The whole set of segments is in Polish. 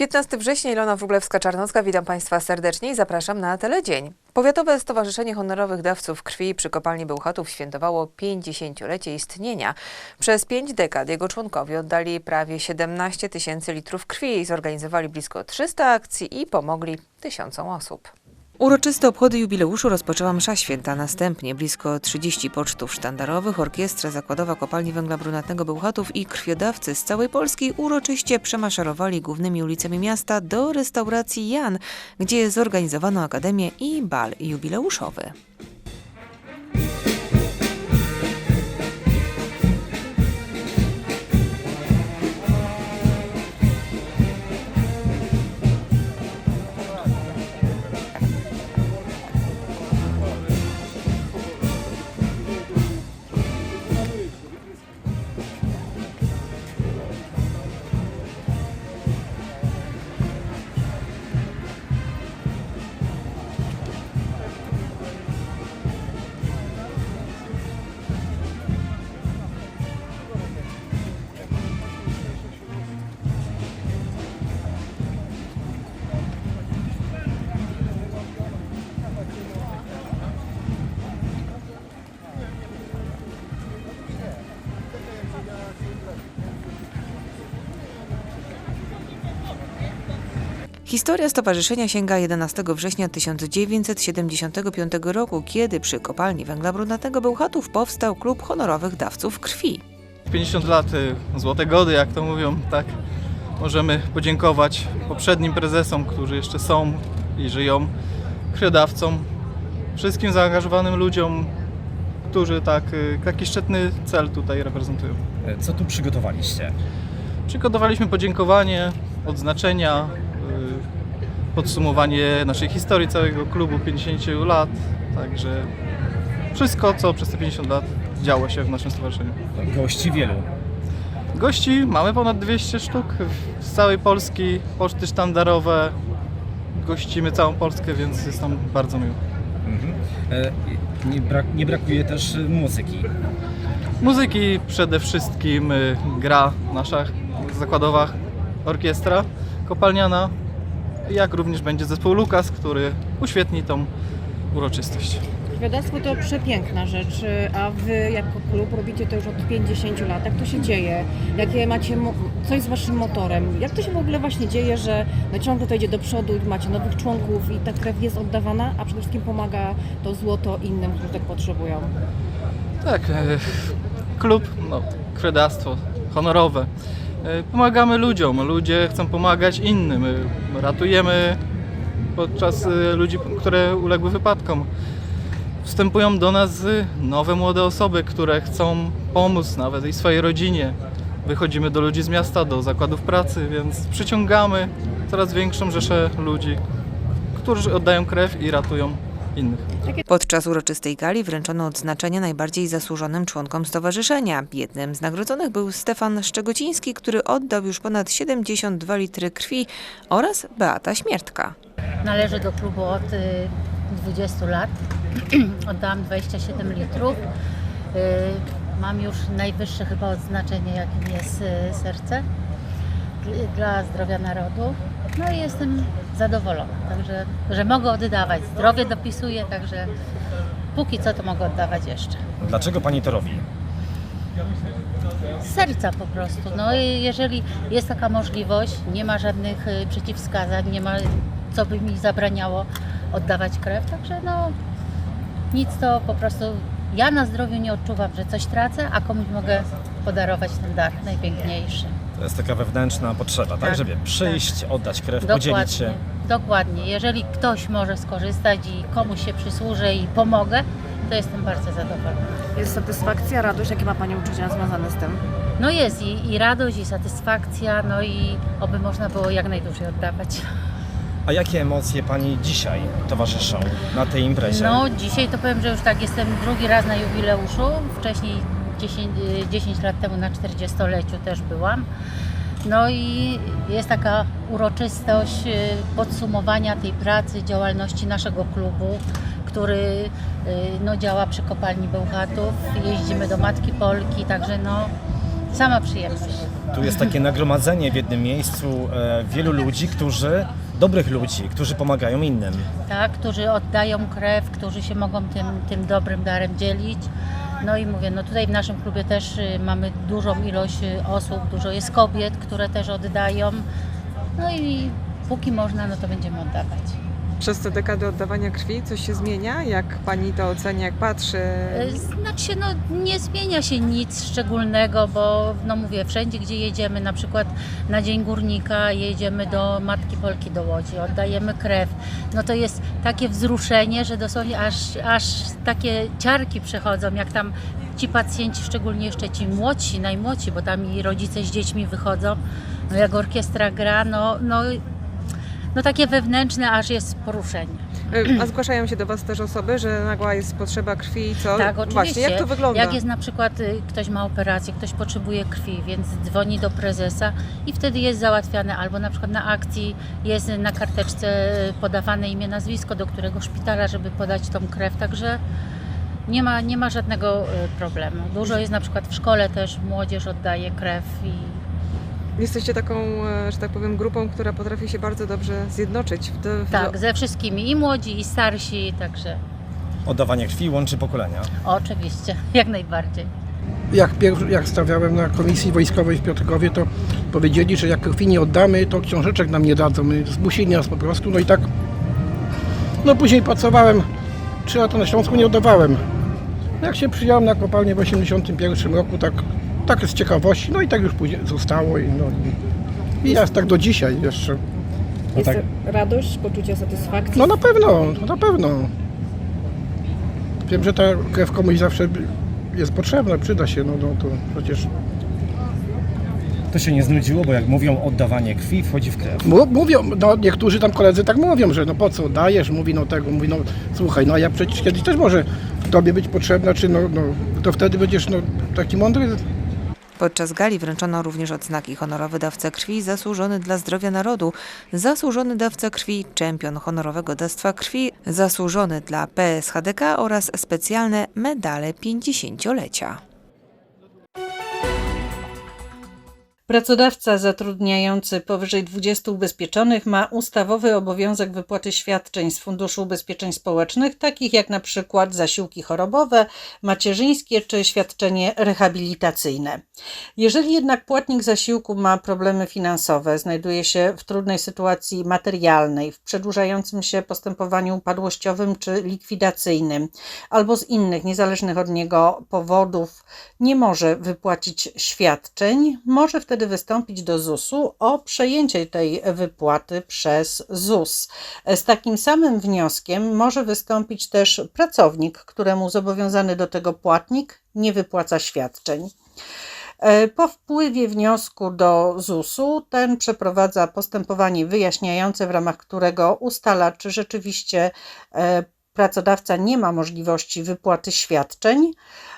15 września, Ilona Wróblewska-Czarnocka, witam Państwa serdecznie i zapraszam na Teledzień. Powiatowe Stowarzyszenie Honorowych Dawców Krwi przy Kopalni Bełchatów świętowało 50-lecie istnienia. Przez pięć dekad jego członkowie oddali prawie 17 tysięcy litrów krwi, zorganizowali blisko 300 akcji i pomogli tysiącom osób. Uroczyste obchody jubileuszu rozpoczęła msza święta. Następnie blisko 30 pocztów sztandarowych, orkiestra zakładowa Kopalni Węgla Brunatnego Bełchatów i krwiodawcy z całej Polski uroczyście przemaszerowali głównymi ulicami miasta do restauracji Jan, gdzie zorganizowano akademię i bal jubileuszowy. Historia stowarzyszenia sięga 11 września 1975 roku, kiedy przy kopalni węgla brunatnego Bełchatów powstał klub honorowych dawców krwi. 50 lat y, złote gody, jak to mówią, tak. Możemy podziękować poprzednim prezesom, którzy jeszcze są i żyją, krwiodawcom, wszystkim zaangażowanym ludziom, którzy tak, y, taki szczytny cel tutaj reprezentują. Co tu przygotowaliście? Przygotowaliśmy podziękowanie, odznaczenia, podsumowanie naszej historii całego klubu 50 lat, także wszystko, co przez te 50 lat działo się w naszym stowarzyszeniu. Gości wielu. Gości mamy ponad 200 sztuk z całej Polski, poczty sztandarowe. Gościmy całą Polskę, więc jest nam bardzo miło. Mhm. E, Nie, brak, nie brakuje też e, muzyki. Muzyki przede wszystkim y, gra nasza zakładowa orkiestra kopalniana, jak również będzie zespół Lukas, który uświetni tą uroczystość. Krwiodawstwo to przepiękna rzecz, a wy jako klub robicie to już od 50 lat. Jak to się dzieje? Jakie macie, co jest waszym motorem? Jak to się w ogóle właśnie dzieje, że no ciągle to idzie do przodu, macie nowych członków i ta krew jest oddawana, a przede wszystkim pomaga to złoto innym, którzy tak potrzebują? Tak, e, klub, no, krwiodawstwo honorowe. E, Pomagamy ludziom, ludzie chcą pomagać innym. E, Ratujemy podczas e, ludzi, które uległy wypadkom. Wstępują do nas nowe młode osoby, które chcą pomóc nawet i swojej rodzinie. Wychodzimy do ludzi z miasta, do zakładów pracy, więc przyciągamy coraz większą rzeszę ludzi, którzy oddają krew i ratują innych. Podczas uroczystej gali wręczono odznaczenia najbardziej zasłużonym członkom stowarzyszenia. Jednym z nagrodzonych był Stefan Szczegociński, który oddał już ponad 72 litry krwi oraz Beata Śmiertka. Należę do klubu od y, 20 lat. Oddałam 27 litrów. Y, Mam już najwyższe chyba odznaczenie, jakim jest y, serce Dl- dla zdrowia narodu. No i jestem zadowolona, także, że mogę oddawać. Zdrowie dopisuję, także póki co to mogę oddawać jeszcze. Dlaczego pani to robi? Z serca po prostu. No i jeżeli jest taka możliwość, nie ma żadnych y, przeciwwskazań, nie ma co by mi zabraniało oddawać krew, także no nic to po prostu ja na zdrowiu nie odczuwam, że coś tracę, a komuś mogę podarować ten dar najpiękniejszy. To jest taka wewnętrzna potrzeba, tak? Tak, Żeby przyjść, oddać krew, Dokładnie. podzielić się. Dokładnie. Jeżeli ktoś może skorzystać i komuś się przysłużę i pomogę, to jestem bardzo zadowolona. Jest satysfakcja, radość, jakie ma Pani uczucia związane z tym? No jest i, i radość, i satysfakcja, no i oby można było jak najdłużej oddawać. A jakie emocje pani dzisiaj towarzyszą na tej imprezie? No dzisiaj to powiem, że już tak jestem drugi raz na jubileuszu. Wcześniej 10, y, 10 lat temu na 40-leciu też byłam. No i jest taka uroczystość y, podsumowania tej pracy, działalności naszego klubu, który y, no, działa przy kopalni Bełchatów. Jeździmy do Matki Polki, także no sama przyjemność. Tu jest takie nagromadzenie w jednym miejscu e, wielu ludzi, którzy, dobrych ludzi, którzy pomagają innym. tak, którzy oddają krew, którzy się mogą tym, tym dobrym darem dzielić. No i mówię, no tutaj w naszym klubie też y, mamy dużą ilość y, osób, dużo jest kobiet, które też oddają. No i póki można, no to będziemy oddawać. Przez te dekady oddawania krwi coś się zmienia? Jak pani to ocenia, jak patrzy? Znaczy no nie zmienia się nic szczególnego, bo no mówię, wszędzie gdzie jedziemy, na przykład na Dzień Górnika jedziemy do Matki Polki do Łodzi, oddajemy krew, no to jest takie wzruszenie, że dosłownie aż, aż takie ciarki przechodzą, jak tam ci pacjenci, szczególnie jeszcze ci młodsi, najmłodsi, bo tam i rodzice z dziećmi wychodzą, no jak orkiestra gra, no, no, no takie wewnętrzne, aż jest poruszenie. A zgłaszają się do Was też osoby, że nagła jest potrzeba krwi i co? Tak, oczywiście. Właśnie, jak to wygląda? Jak jest na przykład y, ktoś ma operację, ktoś potrzebuje krwi, więc dzwoni do prezesa i wtedy jest załatwiane albo na przykład na akcji jest na karteczce podawane imię, nazwisko, do którego szpitala, żeby podać tą krew, także nie ma, nie ma żadnego y, problemu. Dużo jest na przykład w szkole też, młodzież oddaje krew i Jesteście taką, e, że tak powiem, grupą, która potrafi się bardzo dobrze zjednoczyć. W, w, tak, ze wszystkimi i młodzi, i starsi, także Oddawanie krwi łączy pokolenia. oczywiście, jak najbardziej. jak, jak stawiałem na komisji wojskowej w Piotrkowie, to powiedzieli, że jak krwi nie oddamy, to książeczek nam nie dadzą. My Zmusili nas po prostu. No i tak. No później pracowałem 3 lata na Śląsku, nie oddawałem. Jak się przyjąłem na kopalnię w 81 roku, tak, tak z ciekawości, no i tak już później zostało i no i, i jest tak do dzisiaj jeszcze. No Jest tak, radość, poczucie satysfakcji. No na pewno, no na pewno. Wiem, że ta krew komuś zawsze jest potrzebna, przyda się, no, no to przecież to się nie znudziło, bo jak mówią oddawanie krwi, wchodzi w krew. Mu- Mówią, no niektórzy tam koledzy tak mówią, że no po co dajesz, mówi no tego, mówi no słuchaj, no ja przecież kiedyś też może tobie być potrzebna, czy no, no to wtedy będziesz no taki mądry. Podczas gali wręczono również odznaki. Honorowy dawca krwi zasłużony dla zdrowia narodu, zasłużony dawca krwi, czempion honorowego dawstwa krwi, zasłużony dla PSHDK oraz specjalne medale 50-lecia. Pracodawca zatrudniający powyżej 20 ubezpieczonych ma ustawowy obowiązek wypłaty świadczeń z Funduszu Ubezpieczeń Społecznych, takich jak na przykład zasiłki chorobowe, macierzyńskie czy świadczenie rehabilitacyjne. Jeżeli jednak płatnik zasiłku ma problemy finansowe, znajduje się w trudnej sytuacji materialnej, w przedłużającym się postępowaniu upadłościowym czy likwidacyjnym, albo z innych niezależnych od niego powodów nie może wypłacić świadczeń, może wtedy wystąpić do ZUS-u o przejęcie tej wypłaty przez ZUS. Z takim samym wnioskiem może wystąpić też pracownik, któremu zobowiązany do tego płatnik nie wypłaca świadczeń. E, Po wpływie wniosku do ZUS-u ten przeprowadza postępowanie wyjaśniające, w ramach którego ustala, czy rzeczywiście e, pracodawca nie ma możliwości wypłaty świadczeń.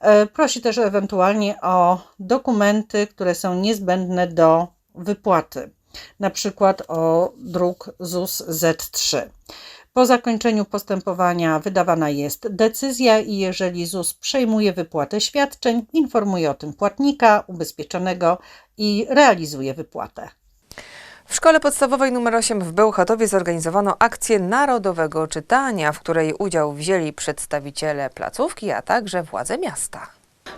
E, Prosi też ewentualnie o dokumenty, które są niezbędne do wypłaty, na przykład o druk ZUS Z3. Po zakończeniu postępowania wydawana jest decyzja i jeżeli ZUS przejmuje wypłatę świadczeń, informuje o tym płatnika, ubezpieczonego i realizuje wypłatę. W szkole podstawowej nr 8 w Bełchatowie zorganizowano akcję narodowego czytania, w której udział wzięli przedstawiciele placówki, a także władze miasta.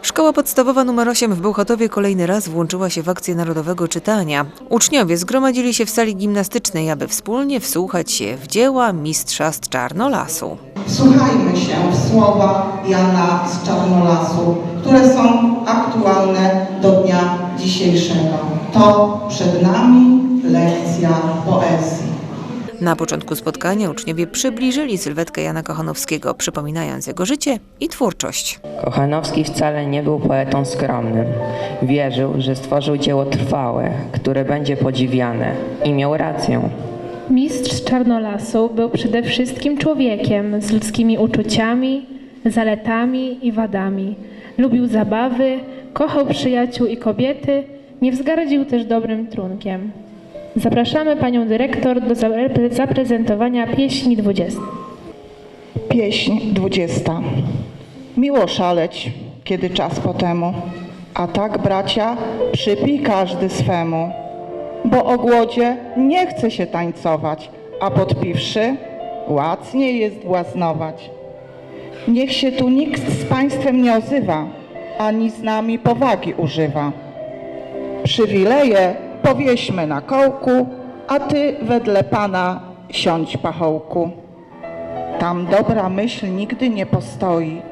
Szkoła podstawowa nr 8 w Bełchatowie kolejny raz włączyła się w akcję narodowego czytania. Uczniowie zgromadzili się w sali gimnastycznej, aby wspólnie wsłuchać się w dzieła mistrza z Czarnolasu. Wsłuchajmy się w słowa Jana z Czarnolasu, które są aktualne do dnia dzisiejszego. To przed nami lekcja poezji. Na początku spotkania uczniowie przybliżyli sylwetkę Jana Kochanowskiego, przypominając jego życie i twórczość. Kochanowski wcale nie był poetą skromnym. Wierzył, że stworzył dzieło trwałe, które będzie podziwiane i miał rację. Mistrz Czarnolasu był przede wszystkim człowiekiem z ludzkimi uczuciami, zaletami i wadami. Lubił zabawy, kochał przyjaciół i kobiety, nie wzgardził też dobrym trunkiem. Zapraszamy panią dyrektor do zapre- zaprezentowania pieśni 20. Pieśń dwudziesta. Miło szaleć, kiedy czas po temu, A tak, bracia, przypij każdy swemu, bo o głodzie nie chce się tańcować, a podpiwszy, łacniej jest błaznować. Niech się tu nikt z państwem nie ozywa, ani z nami powagi używa. Przywileje powieśmy na kołku, a ty wedle pana siądź pachołku. Tam dobra myśl nigdy nie postoi,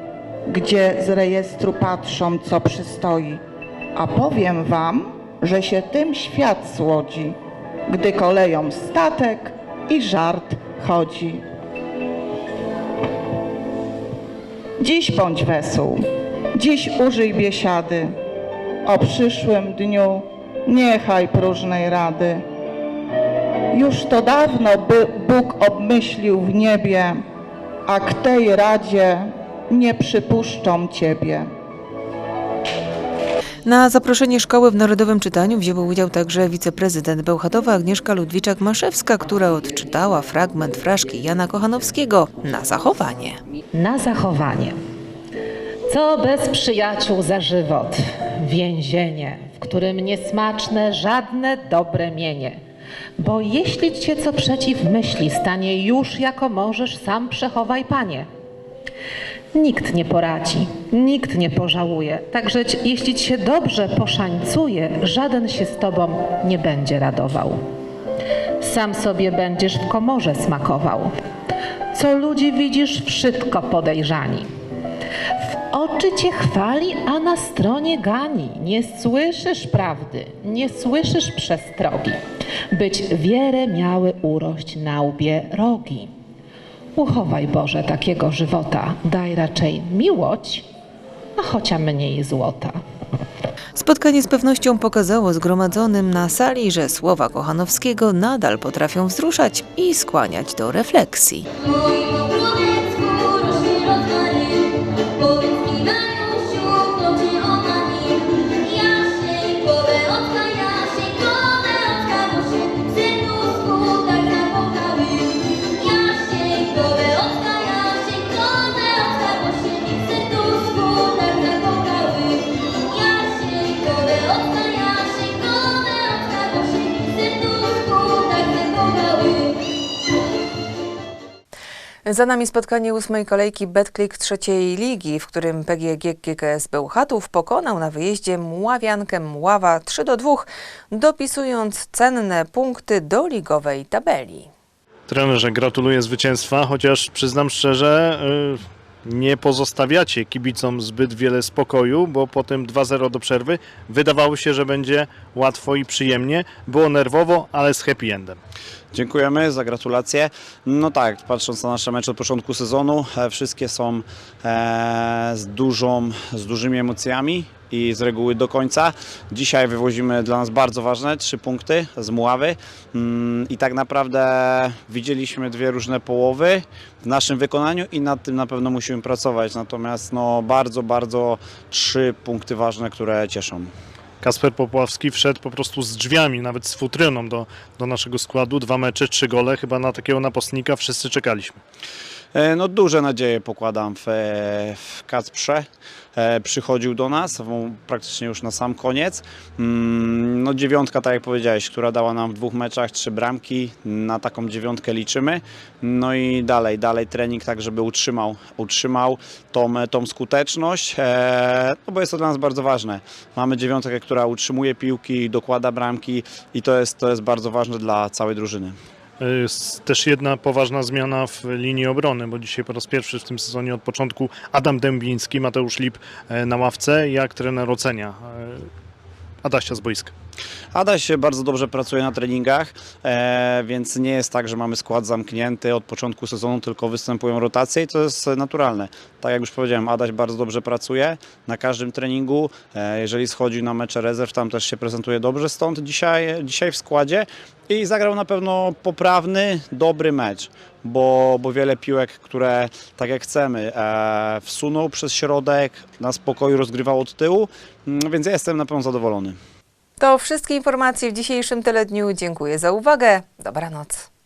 gdzie z rejestru patrzą, co przystoi. A powiem wam, że się tym świat słodzi, gdy koleją statek i żart chodzi. Dziś bądź wesół, dziś użyj biesiady, o przyszłym dniu niechaj próżnej rady. Już to dawno by Bóg obmyślił w niebie, a k tej radzie nie przypuszczą Ciebie. Na zaproszenie szkoły w Narodowym Czytaniu wzięła udział także wiceprezydent Bełchatowa Agnieszka Ludwiczak-Maszewska, która odczytała fragment fraszki Jana Kochanowskiego na zachowanie. na zachowanie. Co bez przyjaciół za żywot? Więzienie, w którym niesmaczne żadne dobre mienie. Bo jeśli cię co przeciw myśli stanie, już jako możesz sam przechowaj, panie. Nikt nie poradzi, nikt nie pożałuje. Także jeśli ci się dobrze poszańcuje, żaden się z tobą nie będzie radował. Sam sobie będziesz w komorze smakował. Co ludzi widzisz, wszystko podejrzani. Oczy cię chwali, a na stronie gani. Nie słyszysz prawdy, nie słyszysz przestrogi. Być wierę miały urość na łbie rogi. Uchowaj Boże takiego żywota, daj raczej miłość, a chocia mniej złota. Spotkanie z pewnością pokazało zgromadzonym na sali, że słowa Kochanowskiego nadal potrafią wzruszać i skłaniać do refleksji. Za nami spotkanie ósmej kolejki Betclick trzeciej ligi, w którym PGG GKS Bełchatów pokonał na wyjeździe Mławiankę Mława 3 do 2, dopisując cenne punkty do ligowej tabeli. Trenerze, gratuluję zwycięstwa, chociaż przyznam szczerze, y, nie pozostawiacie kibicom zbyt wiele spokoju, bo po tym 2-0 do przerwy wydawało się, że będzie łatwo i przyjemnie. Było nerwowo, ale z happy endem. Dziękujemy za gratulacje. No tak, patrząc na nasze mecze od początku sezonu, e, wszystkie są e, z, dużą, z dużymi emocjami i z reguły do końca. Dzisiaj wywozimy dla nas bardzo ważne trzy punkty z Muławy Mm, i tak naprawdę widzieliśmy dwie różne połowy w naszym wykonaniu i nad tym na pewno musimy pracować. Natomiast no, bardzo, bardzo trzy punkty ważne, które cieszą. Kasper Popławski wszedł po prostu z drzwiami, nawet z futryną do, do naszego składu. Dwa mecze, trzy gole. Chyba na takiego napastnika wszyscy czekaliśmy. E, No duże nadzieje pokładam w, e, w Kacprze. E, Przychodził do nas praktycznie już na sam koniec. Mm, No dziewiątka, tak jak powiedziałeś, która dała nam w dwóch meczach trzy bramki. Na taką dziewiątkę liczymy. No i dalej, dalej trening tak, żeby utrzymał, utrzymał tą, tą skuteczność, no bo jest to dla nas bardzo ważne. Mamy dziewiątkę, która utrzymuje piłki, dokłada bramki i to jest, to jest bardzo ważne dla całej drużyny. Jest też jedna poważna zmiana w linii obrony, bo dzisiaj po raz pierwszy w tym sezonie od początku Adam Dębiński, Mateusz Lip e, na ławce. Jak trener ocenia e, Adasia z boiska? Adaś bardzo dobrze pracuje na treningach, e, więc nie jest tak, że mamy skład zamknięty od początku sezonu, tylko występują rotacje i to jest naturalne. Tak jak już powiedziałem, Adaś bardzo dobrze pracuje na każdym treningu. E, jeżeli schodzi na mecze rezerw, tam też się prezentuje dobrze, stąd dzisiaj, dzisiaj w składzie i zagrał na pewno poprawny, dobry mecz. Bo, bo wiele piłek, które tak jak chcemy, e, wsunął przez środek, na spokoju rozgrywał od tyłu, Mm, więc ja jestem na pewno zadowolony. To wszystkie informacje w dzisiejszym teledniu. Dziękuję za uwagę. Dobranoc.